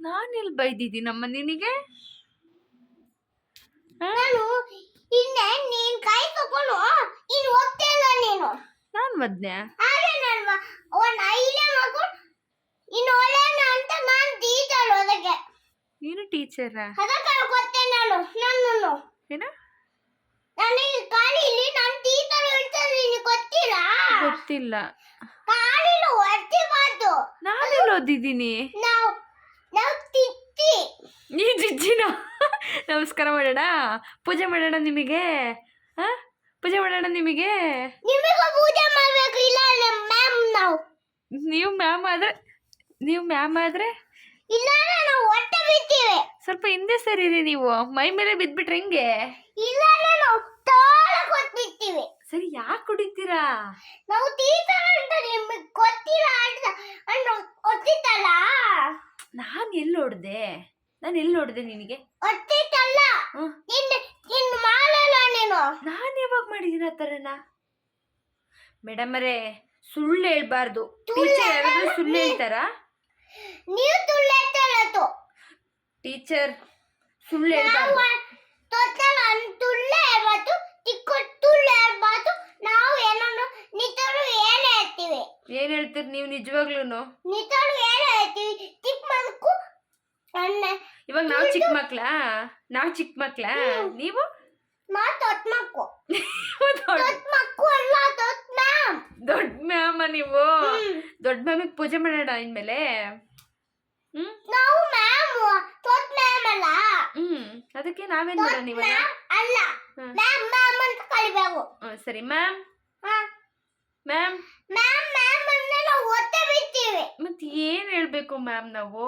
ನಾನೆಲ್ಲಿ ಬೈದಿದ್ದೀನಮ್ಮ ನಿನಗೆ? ನಾನು ಮದ್ನೆ ನಾನು ಟೀಚರ್ ಏನ? ನನಗೆ ಕಾಲಿಲಿ ನಾನು ಟೀಚರ್ ಅಂತ ನಿನಗೆ ಗೊತ್ತಿಲ್ಲ? ಗೊತ್ತಿಲ್ಲ. ನಾನು ಓದಿದ್ದೀನಿ ನಾವು ನಾವು ತಿತ್ತಿ ನೀ ಜಿಜ್ಜಿನ ನಮಸ್ಕಾರ ಮಾಡೋಣ? ಪೂಜೆ ಮಾಡೋಣ ನಿಮಗೆ? ಹಾ? ಪೂಜೆ ಮಾಡೋಣ ನಿಮಗೆ? ನಿಮಗೆ ಪೂಜೆ ಮಾಡ್ಬೇಕು ಇಲ್ಲ ಮ್ಯಾಮ್ ನಾವು. ನೀವು ಮ್ಯಾಮ್ ಆದ್ರೆ ನೀವು ಮ್ಯಾಮ್ ಆದ್ರೆ? ಇಲ್ಲ ನಾವು ಹೊಟ್ಟೆ ಬಿಡ್ತೀವಿ. ಸ್ವಲ್ಪ ಹಿಂದೆ ಸರಿರಿ ನೀವು. ಮೈ ಮೇಲೆ ಬಿದ್ಬಿಟ್ರೆ ಹೆಂಗೆ? ಇಲ್ಲ ನಾವು ತಾಳ ಕೊಟ್ಬಿಡ್ತೀವಿ. ಸರಿ ಯಾಕೆ ಕುಡಿತೀರಾ? ನಾವು ಟೀಚರ್ ಅಂತ ನಿಮಗೆ ಗೊತ್ತಿಲ್ಲ ಅಂತ ಅಣ್ಣ ಒತ್ತಿತ್ತಲ್ಲ? ನಾನು ಎಲ್ಲಿ ಹೊಡ್ದೆ? ನಾನು ಎಲ್ಲಿ ನೋಡಿದೆ ನಿನಗೆ? ಒತ್ತಿತ್ತಲ್ಲ ಹ್ಮ್. ನಿನ್ನ ನಿನ್ನ ಮಾಡಲ್ಲ ನೀನು. ನಾನು ಯಾವಾಗ ಮಾಡಿದೀನಿ ಆ ಥರನ? ಮೇಡಮ್ ಅವರೇ ಸುಳ್ಳು ಹೇಳ್ಬಾರ್ದು. ಟೀಚರ್ ಯಾರಾದ್ರೂ ಸುಳ್ಳು ಹೇಳ್ತಾರಾ? ನೀವು ತುಳ್ಳೆತ್ತಲತ್ತು ಟೀಚರ್ ಸುಳ್ಳು ಹೇಳ್ಬಾರ್ದು. ತೊತ್ತಲ ತುಳ್ಳೆ ಇರ್ಬಾರ್ದು ಚಿಕ್ಕ ತುಳ್ಳೆ ಇರ್ಬಾರ್ದು ನಾವು ಏನನ್ನು ನಿತರು ಏನೇ ಹೇಳ್ತೀವಿ. ಏನ್ ಹೇಳ್ತೀರಿ ನೀವು ನಿಜವಾಗ್ಲೂ ನಿತರು ಏನೇ ಹೇಳ್ತೀವಿ. ಚಿಕ್ಕ ಮಗು ಅಣ್ಣ ಇವಾಗ ನಾವು ಚಿಕ್ಕ ಮಕ್ಳಾ? ನಾವು ಚಿಕ್ಕ ಮಕ್ಳಾ? ನೀವು? ದೊಡ್ಡ ಮ್ಯಾಮ್. ನೀವು? ದೊಡ್ಡ ಮ್ಯಾಮಿಗೆ ಪೂಜೆ ಮಾಡೋಣ ಇನ್ಮೇಲೆ? ಹ್ಮ್? ನಾವು ಮ್ಯಾಮ್ ತೊತ್ ಮ್ಯಾಮ್ ಹ್ಮ್. ಅದಕ್ಕೆ ನಾವೇನ್ ಮಾಡೋಣ ಇವಾಗ? ಸರಿ. ಮ್ಯಾಮ್? ಮ್ಯಾಮ್? ಮ್ಯಾಮ್ ಮತ್ತೆ ಏನ್ ಹೇಳ್ಬೇಕು ಮ್ಯಾಮ್ ನಾವು?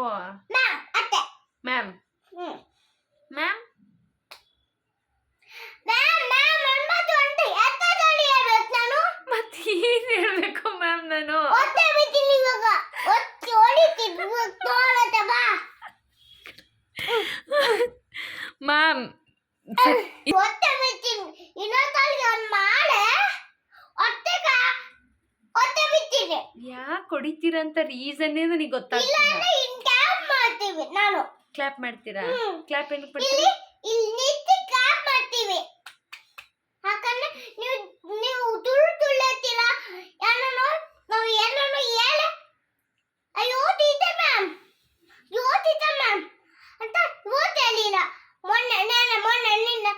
ಮ್ಯಾಮ್ ಅತ್ತೆ ಮ್ಯಾಮ್ ಹ್ಮ್ ಮ್ಯಾಮ್ ಮ್ಯಾಮ್ ಮ್ಯಾಮ್ ಅನ್ಬಾರ್ದು ಅಂತ ಎತ್ತ ತಡಿ ಹೇಳ್ಬೇಕು ನಾನು ಮತ್ತೆ ಏನ್ ಹೇಳ್ಬೇಕು ಮ್ಯಾಮ್ ನಾನು ಒತ್ತೆ ಬಿಡ್ತೀನಿ ಇವಾಗ ಒತ್ತಿ ಹೊಡಿತೀನಿ ತೋಳತ್ತೆ ಬಾ ಮ್ಯಾಮ್ ಒತ್ತೆ ಬಿಡ್ತೀನಿ ಇನ್ನೊಂದ್ಸಲ ಒಂದು ಮಾಡೆ ಒತ್ತೆಗ ಒತ್ತೆ ಬಿಡ್ತೀನಿ ಯಾಕೆ ಹೊಡಿತೀರಂತ ರೀಸನ್ನೇ ನನಗೆ ಇಲ್ಲ ಗೊತ್ತಾಗ್ತಿಲ್ಲ ಅಂದ್ರೆ ಇನ್ ಕ್ಯಾಪ್ ಮಾಡ್ತೀವಿ ನಾನು ಕ್ಲಾಪ್ ಮಾಡ್ತೀರಾ. ಕ್ಲಾಪ್ ಏನಕ್ಕೆ ಇಲ್ಲಿ ಮಾಡ್ತೀರಾ ಇಲ್ಲಿ ನಿಂತು ಕ್ಲಾಪ್ ಮಾಡ್ತೀವಿ. ಯಾಕಂದ್ರೆ ನೀವು ನೀವು ತುಳು ತುಳ್ಳತ್ತಿಲ್ಲ ಏನೋ ನಾವು ಏನೋ ಹೇಳ ಅಯ್ಯೋ ಟೀಚರ್ ಮ್ಯಾಮ್ ಯೋ ಟೀಚರ್ ಮ್ಯಾಮ್ ಅಂತ ಇವತ್ತು ಹೇಳಿಲ್ಲ. ಮೊನ್ನೆ ನಾನು ಮೊನ್ನೆ ನಿನ್ನ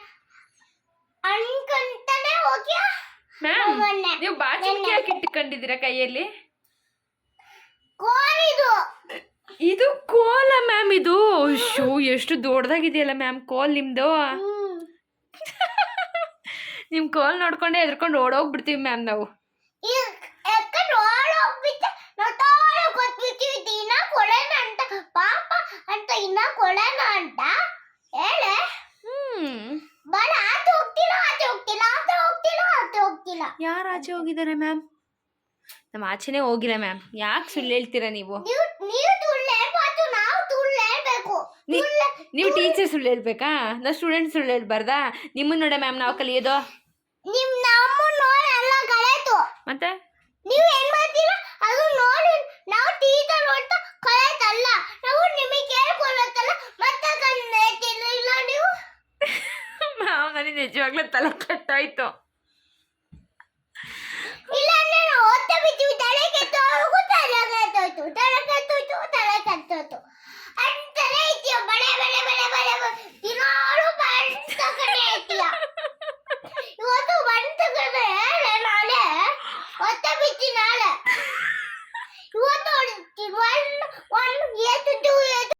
ಅನ್ಕೊಂತಾನೆ ಹೋಗ್ಯಾ? ಮ್ಯಾಮ್ ಮೊನ್ನೆ. ನೀವು ಬಾಚಿಕೆ ಯಾಕೆ ಇಟ್ಕೊಂಡಿದ್ದೀರಾ ಕೈಯಲ್ಲಿ? ಕೋರಿದು ಇದು ಕೋಲ ಮ್ಯಾಮ್ ಇದು? ಶೋ ಎಷ್ಟು ದೊಡ್ಡದಾಗಿದೆಯಲ್ಲ ಮ್ಯಾಮ್ ಕೋಲ್ ನಿಮ್ದು? ನಿಮ್ ಕೋಲ್ ನೋಡ್ಕೊಂಡೆ ಎದ್ಕೊಂಡು ಓಡೋಗ್ಬಿಡ್ತೀವಿ ಮ್ಯಾಮ್ ನಾವು. ಯಾರು ಆಚೆ ಹೋಗಿದ್ದಾರೆ ಮ್ಯಾಮ್ ನಮ್ಮ ಆಚೆನೇ ಹೋಗಿಲ್ಲ ಮ್ಯಾಮ್ ಯಾಕೆ ಸುಳ್ಳು ಹೇಳ್ತೀರಾ ನೀವು ನೀವು ಟೀಚರ್ ಸುಳ್ಳು ಹೇಳ್ಬೇಕಾ? ನಾವು ಸ್ಟೂಡೆಂಟ್ ಸುಳ್ಳು ಹೇಳ್ಬಾರ್ದಾ? ನಿಮ್ಮನ್ನ ನೋಡ ಮ್ಯಾಮ್ ನಾವು ಕಲಿಯೋದು ನಿಮ್ಮ ನಮ್ಮ ನೋಡಿ ಎಲ್ಲ ಮತ್ತೆ? ನೀವು ಏನ್ ಮಾಡ್ತೀರಾ? ಅದು ನೋಡಿ ನಾವು ಟೀಚರ್ ಅಂತ ಕಳೆತಲ್ಲ. ನಾವು ನಿಮಗೆ ಕೇಳ್ಕೊಳ್ಳತ್ತಲ್ಲ ಮತ್ತೆ ಕಣ್ಣೆತ್ತಿರಲಿಲ್ಲ ನೀವು? ಮಾವ ನನಗೆ ನಿಜವಾಗ್ಲೂ ತಲೆ ಕಟ್ಟಾಯ್ತು. ಇಲ್ಲ ನಾನು ನಾವು ಓದ್ತಾ ಬಿದ್ದೀವಿ. ತಲೆ ಕೆತ್ತೋಯ್ತು ತಲೆ ಕೆತ್ತೋಯ್ತು ತಲೆ ಕೆತ್ತೋಯ್ತು ತಲೆ ಕೆತ್ತೋಯ್ತು